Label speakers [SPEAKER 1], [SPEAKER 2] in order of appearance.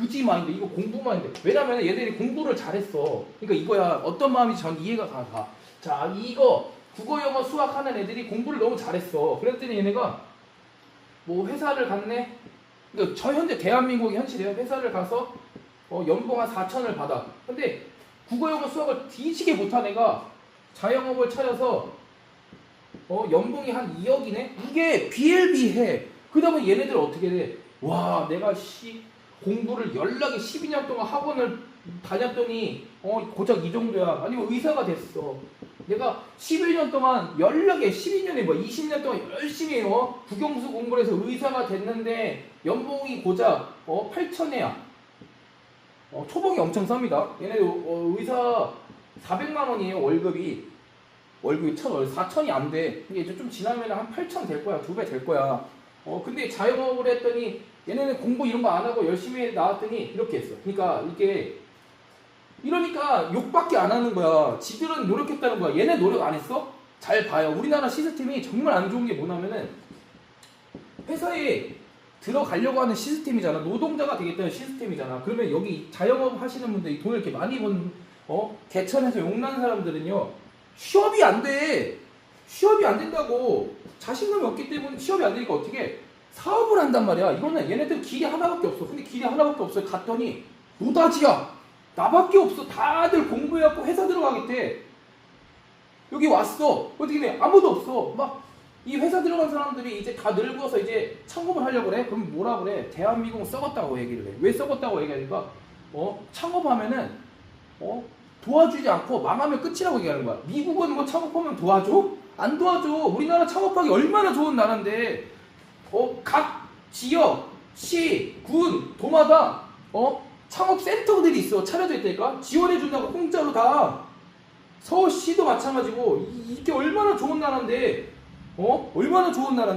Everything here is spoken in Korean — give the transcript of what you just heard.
[SPEAKER 1] 굳이 마인드 이거 공부 마인드. 왜냐면 얘들이 공부를 잘했어. 그러니까 이거야 어떤 마음인지 전 이해가 가, 가. 자 이거 국어 영어 수학 하는 애들이 공부를 너무 잘했어. 그랬더니 얘네가 뭐 회사를 갔네? 그러니까 저 현재 대한민국의 현실이에요. 회사를 가서 어, 연봉 한 4천을 받아. 근데 국어 영어 수학을 뒤지게 못한 애가 자영업을 차려서 어 연봉이 한 2억이네? 이게 비일비해. 그다음에 얘네들 어떻게 돼? 와 내가 씨 공부를 연락에 12년 동안 학원을 다녔더니 어 고작 이 정도야. 아니면 의사가 됐어. 내가 11년 동안 연락에 12년에 뭐 20년 동안 열심히 어 국영수 공부를 해서 의사가 됐는데 연봉이 고작 어 8천이야. 어 초봉이 엄청 쌉니다. 얘네 어, 의사 400만 원이에요 월급이. 월급이 천월 4천이 안 돼. 근데 이제 좀 지나면 한 8천 될 거야. 두 배 될 거야. 어 근데 자영업을 했더니 얘네는 공부 이런 거 안 하고 열심히 나왔더니 이렇게 했어. 그러니까 이게 이러니까 욕밖에 안 하는 거야. 지들은 노력했다는 거야. 얘네 노력 안 했어? 잘 봐요. 우리나라 시스템이 정말 안 좋은 게 뭐냐면은 회사에 들어가려고 하는 시스템이잖아. 노동자가 되겠다는 시스템이잖아. 그러면 여기 자영업 하시는 분들이 돈을 이렇게 많이 번, 어? 개천에서 용난 사람들은요, 취업이 안 돼. 취업이 안 된다고. 자신감이 없기 때문에 취업이 안 되니까 어떻게 사업을 한단 말이야. 이거는 얘네들 길이 하나밖에 없어. 근데 길이 하나밖에 없어. 갔더니 노다지야. 나밖에 없어. 다들 공부해갖고 회사 들어가겠대. 여기 왔어. 어떻게 돼? 아무도 없어. 막 이 회사 들어간 사람들이 이제 다 늙어서 이제 창업을 하려고 그래? 그럼 뭐라 그래? 대한민국은 썩었다고 얘기를 해. 왜 썩었다고 얘기하니까 어 창업하면은 어 도와주지 않고 망하면 끝이라고 얘기하는 거야. 미국은 뭐 창업하면 도와줘? 안 도와줘. 우리나라 창업하기 얼마나 좋은 나라인데. 어? 각 지역, 시, 군, 도마다 어? 창업 센터들이 있어. 차려져 있다니까. 지원해 준다고 공짜로 다. 서울시도 마찬가지고 이- 이게 얼마나 좋은 나라인데. 어? 얼마나 좋은 나라인데